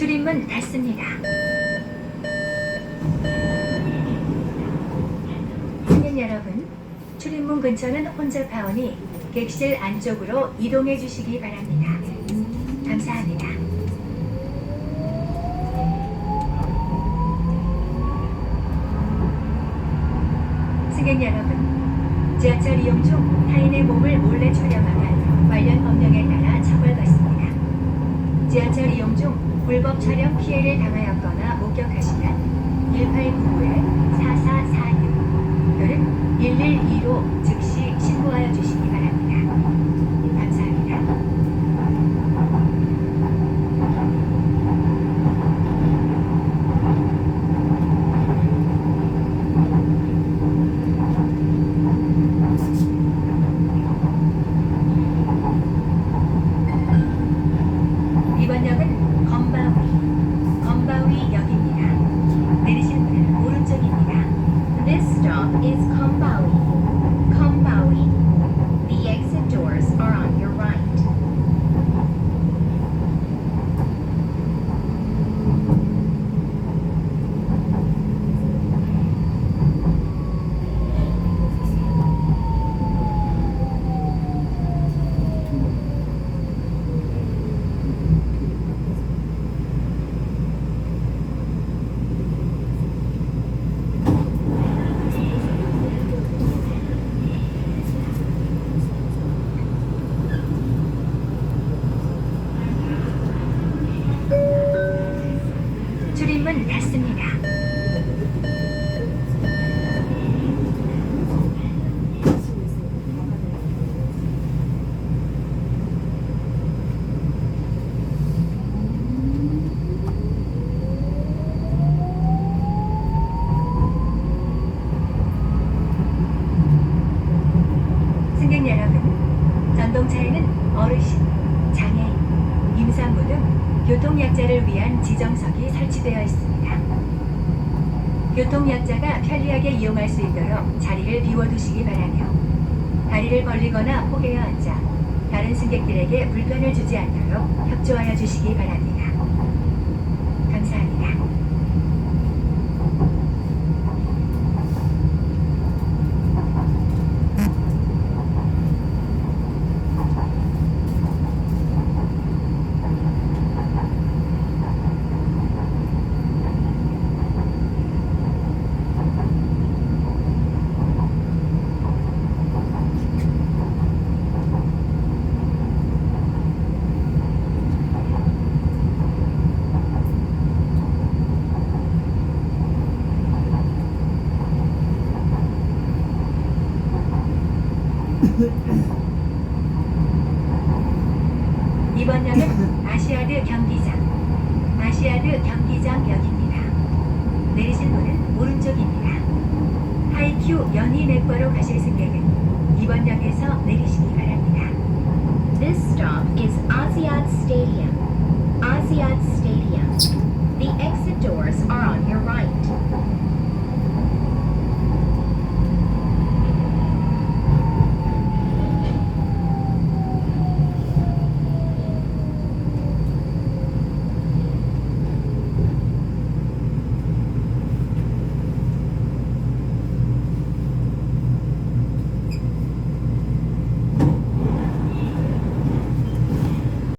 출입문 닫습니다. 승객 여러분, 출입문 근처는 혼잡하오니 객실 안쪽으로 이동해 주시기 바랍니다. 감사합니다. 승객 여러분, 지하철 이용 중 타인의 몸을 몰래 촬영하면 관련 법령에 따라. 지하철 이용 중 불법 촬영 피해를 당하였거나 목격하시면 1899-4446 또는 112로 즉시 신고하여 주시기 바랍니다. 감사합니다. 이번 역은 건바위, 건바위 역입니다. 내리실 문은 오른쪽입니다. This stop is Kombawi. Kombawi. The exit doors are on your right. 출입문 닫습니다. 승객 여러분, 전동차에는 어르신, 장애인, 임산부 등 교통약자를 위한 지정석이 설치되어 있습니다. 교통약자가 편리하게 이용할 수 있도록 자리를 비워두시기 바라며 다리를 벌리거나 포개어 앉아 다른 승객들에게 불편을 주지 않도록 협조하여 주시기 바랍니다. 감사합니다. 이번 역은 아시아드 경기장, 아시아드 경기장역입니다. 내리실 문은 오른쪽입니다. 하이큐 연희 맥과로 가실 승객은 이번 역에서 내리시기 바랍니다. This stop is Asiad Stadium.